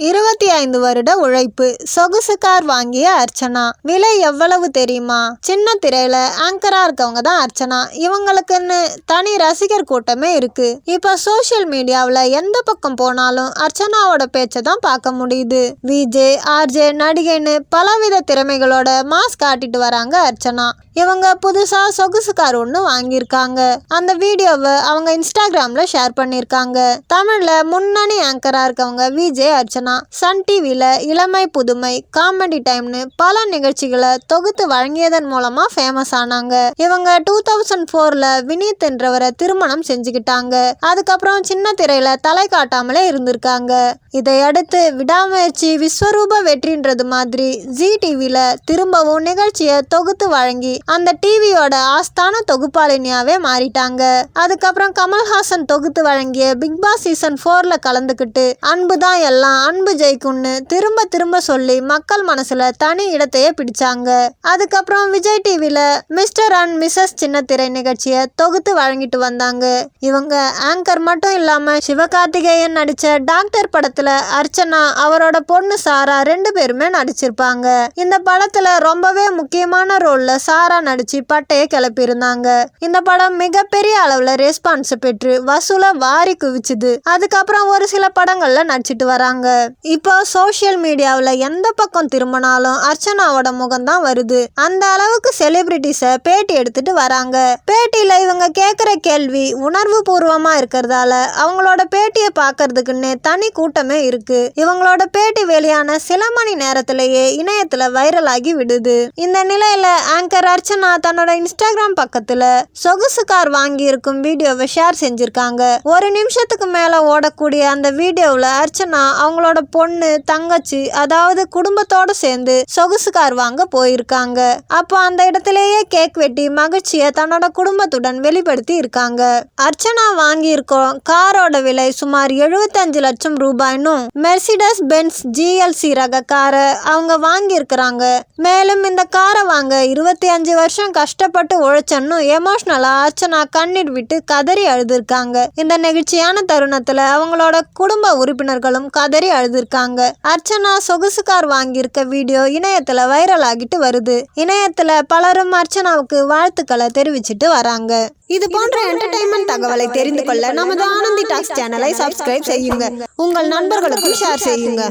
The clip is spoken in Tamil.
இருபத்தி ஐந்து வருட உழைப்பு. சொகுசு கார் வாங்கிய அர்ச்சனா. விலை எவ்வளவு தெரியுமா? சின்ன திரையில ஆங்கரா இருக்கவங்க தான் அர்ச்சனா. இவங்களுக்குன்னு தனி ரசிகர் கூட்டமே இருக்கு. இப்ப சோஷியல் மீடியாவில் எந்த பக்கம் போனாலும் அர்ச்சனாவோட பேச்சை தான் பார்க்க முடியுது. விஜே ஆர்ஜே நடிகைன்னு பலவித திறமைகளோட மாஸ் காட்டிட்டு வராங்க அர்ச்சனா. இவங்க புதுசா சொகுசு கார் ஒன்று வாங்கியிருக்காங்க. அந்த வீடியோவை அவங்க இன்ஸ்டாகிராம்ல ஷேர் பண்ணியிருக்காங்க. தமிழ்ல முன்னணி ஆங்கரா இருக்கவங்க விஜே அர்ச்சனா. சன் டிவியில் இளமை புதுமை காமெடி டைம்னு பல நிகழ்ச்சிகளை தொகுத்து வழங்கியதன் மூலமா ஃபேமஸ் ஆனாங்க. இவங்க டூ தௌசண்ட் ஃபோர்ல வினீத் என்றவரை திருமணம் செஞ்சுக்கிட்டாங்க. அதுக்கப்புறம் சின்ன திரையில தலை காட்டாமலே இருந்திருக்காங்க. இதையடுத்து விடாமுயற்சி விஸ்வரூப வெற்றின்றது மாதிரி ஜி டிவியில திரும்பவும் நிகழ்ச்சியை தொகுத்து வழங்கி அந்த டிவியோட ஆஸ்தான தொகுப்பாளினியாவே மாறிட்டாங்க. அதுக்கப்புறம் கமல்ஹாசன் தொகுத்து வழங்கிய பிக் பாஸ் சீசன் ஃபோர்ல கலந்துக்கிட்டு அன்பு தான் எல்லாம் அன்பு ஜெயிக்கும்னு திரும்ப திரும்ப சொல்லி மக்கள் மனசுல தனி இடத்தையே பிடிச்சாங்க. அதுக்கப்புறம் விஜய் டிவியில மிஸ்டர் அண்ட் மிஸ்ஸஸ் சின்னத்திரை நிகழ்ச்சியை தொகுத்து வழங்கிட்டு வந்தாங்க. இவங்க ஆங்கர் மட்டும் இல்லாம சிவகார்த்திகேயன் நடிச்ச டாக்டர் படத்துல அர்ச்சனா அவரோட பொண்ணு சாரா ரெண்டு பேருமே நடிச்சிருப்பாங்க. இந்த படத்துல ரொம்பவே முக்கியமான ரோல்ல சாரா நடிச்சு பட்டையை கிளப்பியிருந்தாங்க. இந்த படம் மிகப்பெரிய அளவுல ரெஸ்பான்ஸ் பெற்று வசூல வாரி குவிச்சுது. அதுக்கப்புறம் ஒரு சில படங்கள்ல நடிச்சிட்டு வராங்க. இப்போ சோஷியல் மீடியாவில் எந்த பக்கம் திரும்பினாலும் அர்ச்சனாவோட முகம் தான் வருது. அந்த அளவுக்கு செலிபிரிட்டிஸை பேட்டி எடுத்துட்டு வராங்க. பேட்டியில் இவங்க கேட்குற கேள்வி உணர்வு பூர்வமாக இருக்கிறதால அவங்களோட பேட்டியை பார்க்கறதுக்குன்னு தனி கூட்டமே இருக்கு. இவங்களோட பேட்டி வெளியான சில மணி நேரத்திலேயே இணையத்தில் வைரல் ஆகி விடுது. இந்த நிலையில் ஆங்கர் அர்ச்சனா தன்னோட இன்ஸ்டாகிராம் பக்கத்தில் சொகுசு கார் வாங்கி இருக்கும் வீடியோவை ஷேர் செஞ்சிருக்காங்க. ஒரு நிமிஷத்துக்கு மேலே ஓடக்கூடிய அந்த வீடியோவில் அர்ச்சனா அவங்களோட அவங்களோட பொண்ணு தங்கச்சி அதாவது குடும்பத்தோட சேர்ந்து சொகுசு கார் வாங்க போயிருக்காங்க. அப்போ அந்த இடத்திலேயே கேக் வெட்டி மகிழ்ச்சியை தன்னோட குடும்பத்துடன் வெளிப்படுத்தி இருக்காங்க. அர்ச்சனா வாங்கியிருக்கோம் காரோட விலை சுமார் எழுபத்தஞ்சு லட்சம் ரூபாய்னும் மெர்சிடஸ் பென்ஸ் ஜிஎல்சி ரக காரை அவங்க வாங்கியிருக்கிறாங்க. மேலும் இந்த காரை வாங்க இருபத்தி அஞ்சு வருஷம் கஷ்டப்பட்டு உழைச்சன்னு எமோஷ்னலா அர்ச்சனா கண்ணீர் விட்டு கதறி அழுதுருக்காங்க. இந்த நெகிழ்ச்சியான தருணத்துல அவங்களோட குடும்ப உறுப்பினர்களும் கதறி அழுதுருக்காங்க அர்ச்சனா சொகுசு கார் வாங்கியிருக்க வீடியோ இணையத்துல வைரல் ஆகிட்டு வருது. இணையத்துல பலரும் அர்ச்சனாவுக்கு வாழ்த்துக்களை தெரிவிச்சிட்டு வராங்க. இது போன்ற என்டர்டைன்மெண்ட் தகவலை தெரிந்து கொள்ள நமது ஆனந்தி டாக்ஸ் சேனலை சப்ஸ்கிரைப் செய்யுங்க. உங்கள் நண்பர்களுக்கும் ஷேர் செய்யுங்க.